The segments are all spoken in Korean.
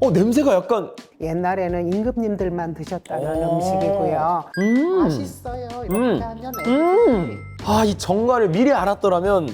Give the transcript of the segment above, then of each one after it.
어 냄새가 약간 옛날에는 임금님들만 드셨다는 오. 음식이고요. 음. 맛있어요. 이렇게 음. 하면 음. 아, 이 정가를 미리 알았더라면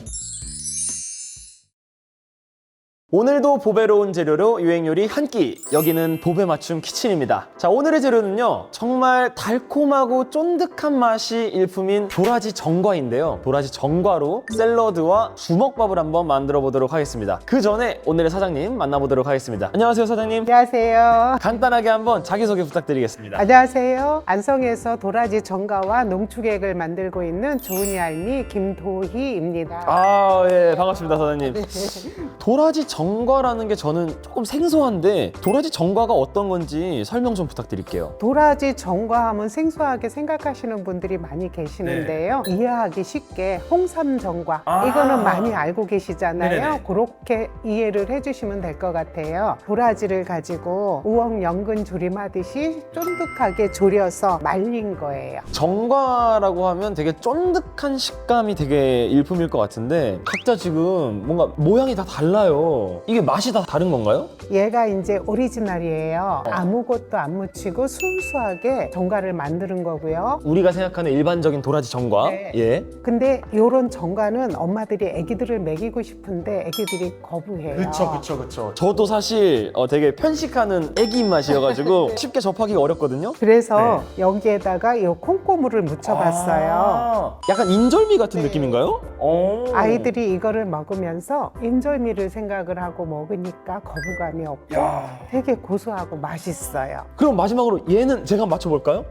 오늘도 보배로 운 재료로 유행 요리 한 끼. 여기는 보배 맞춤 키친입니다. 자, 오늘의 재료는요. 정말 달콤하고 쫀득한 맛이 일품인 도라지 정과인데요. 도라지 정과로 샐러드와 주먹밥을 한번 만들어 보도록 하겠습니다. 그 전에 오늘의 사장님 만나보도록 하겠습니다. 안녕하세요, 사장님. 안녕하세요. 간단하게 한번 자기소개 부탁드리겠습니다. 안녕하세요. 안성에서 도라지 정가와 농축액을 만들고 있는 좋은이 알미 김도희입니다. 아, 예, 반갑습니다, 사장님. 도라지 정 과라는 게 저는 조금 생소한데 도라지 정과가 어떤 건지 설명 좀 부탁드릴게요. 도라지 정과하면 생소하게 생각하시는 분들이 많이 계시는데요. 이해하기 쉽게 홍삼 정과 네. 아. 이거는 많이 알고 계시잖아요. 네네네. 그렇게 이해를 해주시면 될 것 같아요. 도라지를 가지고 우엉 연근 조림하듯이 쫀득하게 졸여서 말린 거예요. 정과라고 하면 되게 쫀득한 식감이 되게 일품일 것 같은데 각자 지금 뭔가 모양이 다 달라요. 이게 맛이 다 다른 건가요? 얘가 이제 오리지널이에요. 어. 아무것도 안 묻히고 순수하게 정과를 만드는 거고요. 우리가 생각하는 일반적인 도라지 정과. 네. 예. 근데 요런 정과는 엄마들이 아기들을 먹이고 싶은데 아기들이 거부해요. 그쵸. 저도 사실 어, 되게 편식하는 애기 입맛이어가지고 쉽게 접하기가 어렵거든요. 그래서 여기에다가 요 콩고물을 묻혀봤어요. 아, 약간 인절미 같은 네. 느낌인가요? 오. 아이들이 이거를 먹으면서 인절미를 생각을 하고 먹으니까 거부감이 없고 야. 되게 고소하고 맛있어요. 그럼 마지막으로 얘는 제가 맞춰볼까요?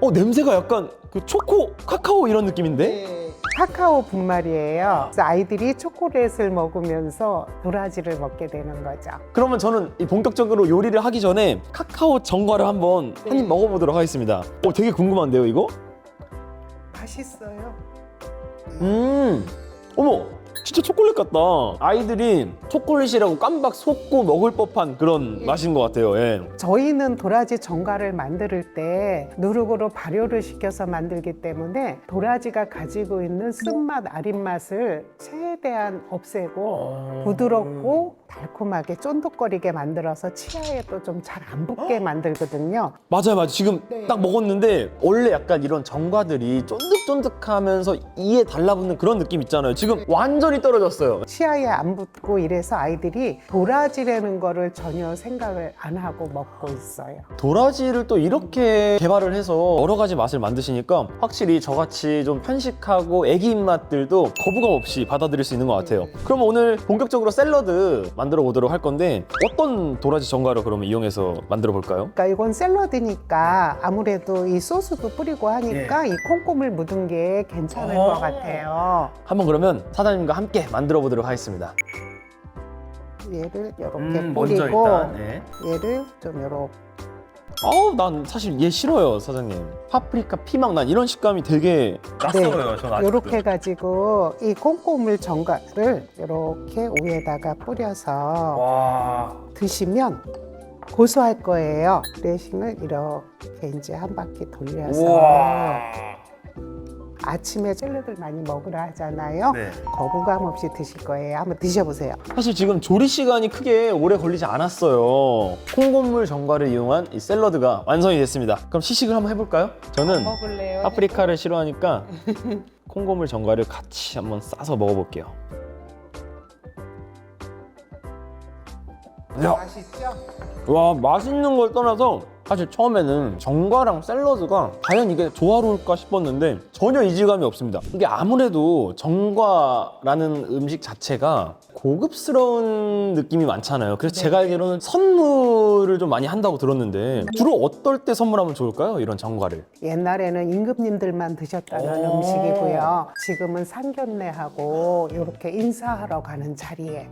어 냄새가 약간 그 초코 카카오 이런 느낌인데? 카카오 분말이에요. 그래서 아이들이 초콜릿을 먹으면서 도라지를 먹게 되는 거죠. 그러면 저는 이 본격적으로 요리를 하기 전에 카카오 정과를 한번 한 입 먹어보도록 하겠습니다. 어 되게 궁금한데요 이거? 맛있어요. 음 어머 진짜 초콜릿 같다. 아이들이 초콜릿이라고 깜박 속고 먹을 법한 그런 맛인 것 같아요. 예. 저희는 도라지 정가를 만들 때 누룩으로 발효를 시켜서 만들기 때문에 도라지가 가지고 있는 쓴맛, 아린 맛을 최대한 없애고 부드럽고 달콤하게 쫀득거리게 만들어서 치아에도 좀잘 안 붙게 만들거든요. 맞아요, 맞아요. 지금 네. 딱 먹었는데 원래 약간 이런 정과들이 쫀득쫀득하면서 이에 달라붙는 그런 느낌 있잖아요. 지금 완전히 떨어졌어요. 치아에 안 붙고 이래서 아이들이 도라지라는 거를 전혀 생각을 안 하고 먹고 있어요. 도라지를 또 이렇게 개발을 해서 여러 가지 맛을 만드시니까 확실히 저같이 좀 편식하고 애기 입맛들도 거부감 없이 받아들일 수 있는 것 같아요. 그럼 오늘 본격적으로 샐러드 만 들어 보도록 할 건데 어떤 도라지 정과를 그러면 이용해서 만들어 볼까요? 그러니까 이건 샐러드니까 아무래도 이 소스도 뿌리고 하니까 이 콩고물 묻은 게 괜찮을 어. 것 같아요. 한번 그러면 사장님과 함께 만들어 보도록 하겠습니다. 얘를 이렇게 음, 뿌리고 네. 얘를 좀 이렇게 아우 난 사실 얘 싫어요 사장님. 파프리카 피망 난 이런 식감이 되게 낯설어요 전 아직도. 이렇게 해가지고 이 콩고물 정갈을 이렇게 위에다가 뿌려서 와. 드시면 고소할 거예요. 드레싱을 이렇게 이제 한 바퀴 돌려서. 우와 아침에 샐러드를 많이 먹으라 하잖아요. 네. 거부감 없이 드실 거예요. 한번 드셔보세요. 사실 지금 조리 시간이 크게 오래 걸리지 않았어요 콩고물 정과를 이용한 이 샐러드가 완성이 됐습니다 그럼 시식을 한번 해볼까요? 저는 먹을래요? 파프리카를 싫어하니까 콩고물 정과를 같이 한번 싸서 먹어볼게요 야, 맛있죠? 와 맛있는 걸 떠나서 사실 처음에는 정과랑 샐러드가 과연 이게 조화로울까 싶었는데 전혀 이질감이 없습니다 이게 아무래도 정과라는 음식 자체가 고급스러운 느낌이 많잖아요 그래서 제가 알기로는 선물을 좀 많이 한다고 들었는데 주로 어떨 때 선물하면 좋을까요? 이런 정과를 옛날에는 임금님들만 드셨다는 오. 음식이고요. 지금은 상견례하고 이렇게 인사하러 가는 자리에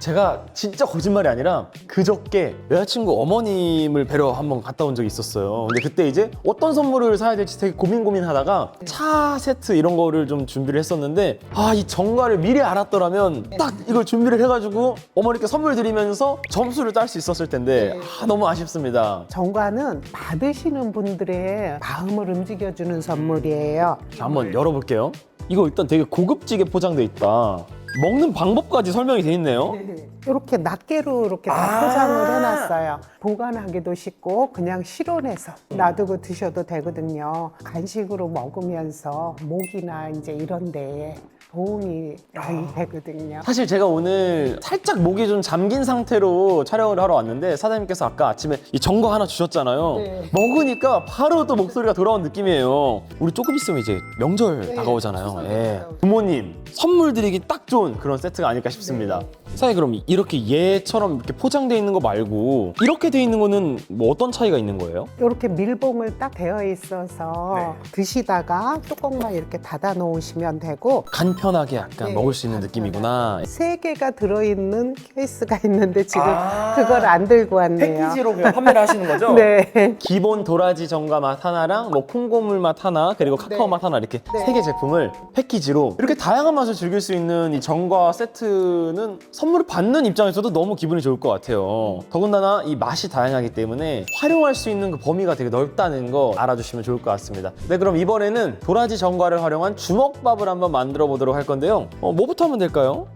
제가 진짜 거짓말이 아니라 그저께 여자친구 어머님을 뵈러 한번 갔다 온 적이 있었어요. 근데 그때 이제 어떤 선물을 사야 될지 되게 고민 고민하다가 차 세트 이런 거를 좀 준비를 했었는데 아 이 정가를 미리 알았더라면 딱 이걸 준비를 해가지고 어머니께 선물 드리면서 점수를 딸 수 있었을 텐데 아 너무 아쉽습니다. 정과는 받으시는 분들의 마음을 움직여주는 선물이에요. 자, 한번 열어볼게요. 이거 일단 되게 고급지게 포장돼 있다. 먹는 방법까지 설명이 돼 있네요. 이렇게 낱개로 이렇게 다 아. 포장을 해놨어요. 보관하기도 쉽고 그냥 실온해서 놔두고 드셔도 되거든요. 간식으로 먹으면서 목이나 이제 이런 데에 도움이 많이 되거든요. 사실 제가 오늘 살짝 목이 좀 잠긴 상태로 촬영을 하러 왔는데 사장님께서 아까 아침에 이 전거 하나 주셨잖아요. 네. 먹으니까 바로 또 목소리가 돌아온 느낌이에요. 우리 조금 있으면 이제 명절 네, 다가오잖아요. 추석 예. 다가오죠. 부모님 선물 드리기 딱 좋은 그런 세트가 아닐까 싶습니다. 네. 사장님 그럼 이렇게 얘처럼 이렇게 포장돼 있는 거 말고 이렇게 돼 있는 거는 뭐 어떤 차이가 있는 거예요? 이렇게 밀봉을 딱 되어 있어서 네. 드시다가 뚜껑만 이렇게 닫아 놓으시면 되고 간편하게 약간 네, 먹을 수 있는 느낌이구나. 세 개가 들어있는 케이스가 있는데 지금 아. 그걸 안 들고 왔네요. 그냥 판매를 하시는 거죠? 네. 기본 도라지 정가 맛 하나랑 뭐 콩고물 맛 하나 그리고 카카오 네. 맛 하나 이렇게 네. 세 개 제품을 패키지로 이렇게 다양한 맛을 즐길 수 있는 이 정가 세트는 선 물을 받는 입장에서도 너무 기분이 좋을 것 같아요. 더군다나 이 맛이 다양하기 때문에 활용할 수 있는 그 범위가 되게 넓다는 거 알아주시면 좋을 것 같습니다. 네 그럼 이번에는 도라지 정가를 활용한 주먹밥을 한번 만들어 보도록 할 건데요. 어, 뭐부터 하면 될까요?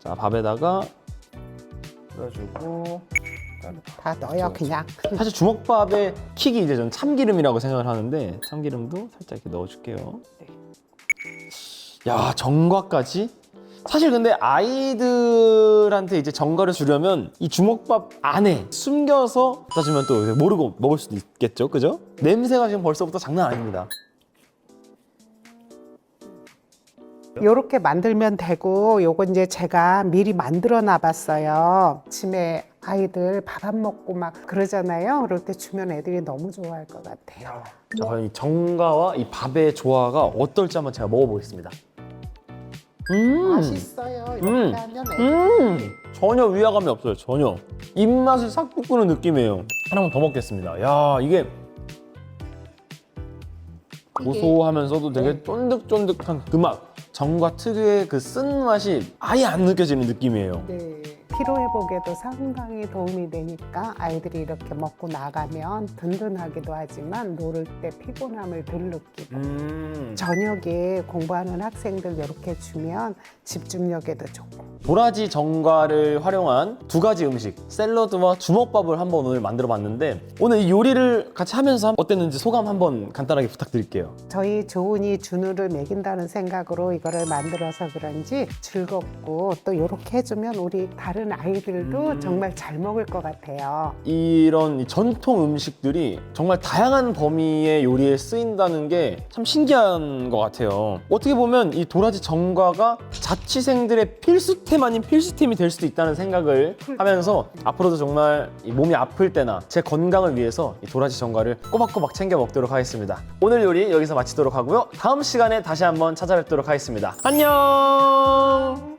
자 밥에다가 뿌려주고 다 넣어요 그냥. 사실 주먹밥의 킥이 이제 전 참기름이라고 생각을 하는데 참기름도 살짝 이렇게 넣어줄게요. 야 정과까지? 사실 근데 아이들한테 이제 정과를 주려면 이 주먹밥 안에 숨겨서 갖다 주면 또 모르고 먹을 수도 있겠죠, 그죠? 냄새가 지금 벌써부터 장난 아닙니다. 요렇게 만들면 되고 요거 이제 제가 미리 만들어 놔봤어요. 아침에 아이들 밥 안 먹고 막 그러잖아요. 그럴 때 주면 애들이 너무 좋아할 것 같아요. 자, 과연 이 정과와 이 밥의 조화가 어떨지 한번 제가 먹어보겠습니다. 음, 맛있어요. 이렇게 음. 하면 애들 음 전혀 위화감이 없어요 전혀. 입맛을 싹 돋구는 느낌이에요. 하나만 더 먹겠습니다. 야 이게 고소하면서도 되게 쫀득쫀득한 그맛. 정과 특유의 그 쓴맛이 아예 안 느껴지는 느낌이에요. 네. 피로 회복에도 상당히 도움이 되니까 아이들이 이렇게 먹고 나가면 든든하기도 하지만 놀을 때 피곤함을 덜 느끼고 음. 저녁에 공부하는 학생들 이렇게 주면 집중력에도 좋고 도라지 정과를 활용한 두 가지 음식 샐러드와 주먹밥을 한번 오늘 만들어 봤는데 오늘 이 요리를 같이 하면서 어땠는지 소감 한번 간단하게 부탁드릴게요 저희 조은이 준우를 먹인다는 생각으로 이거를 만들어서 그런지 즐겁고 또 이렇게 해주면 우리 다른 아이들도 음. 정말 잘 먹을 것 같아요. 이런 이 전통 음식들이 정말 다양한 범위의 요리에 쓰인다는 게 참 신기한 것 같아요. 어떻게 보면 이 도라지 정과가 자취생들의 필수 템 아닌 필수템이 될 수도 있다는 생각을 하면서 앞으로도 정말 이 몸이 아플 때나 제 건강을 위해서 이 도라지 정과를 꼬박꼬박 챙겨 먹도록 하겠습니다. 오늘 요리 여기서 마치도록 하고요. 다음 시간에 다시 한번 찾아뵙도록 하겠습니다. 안녕!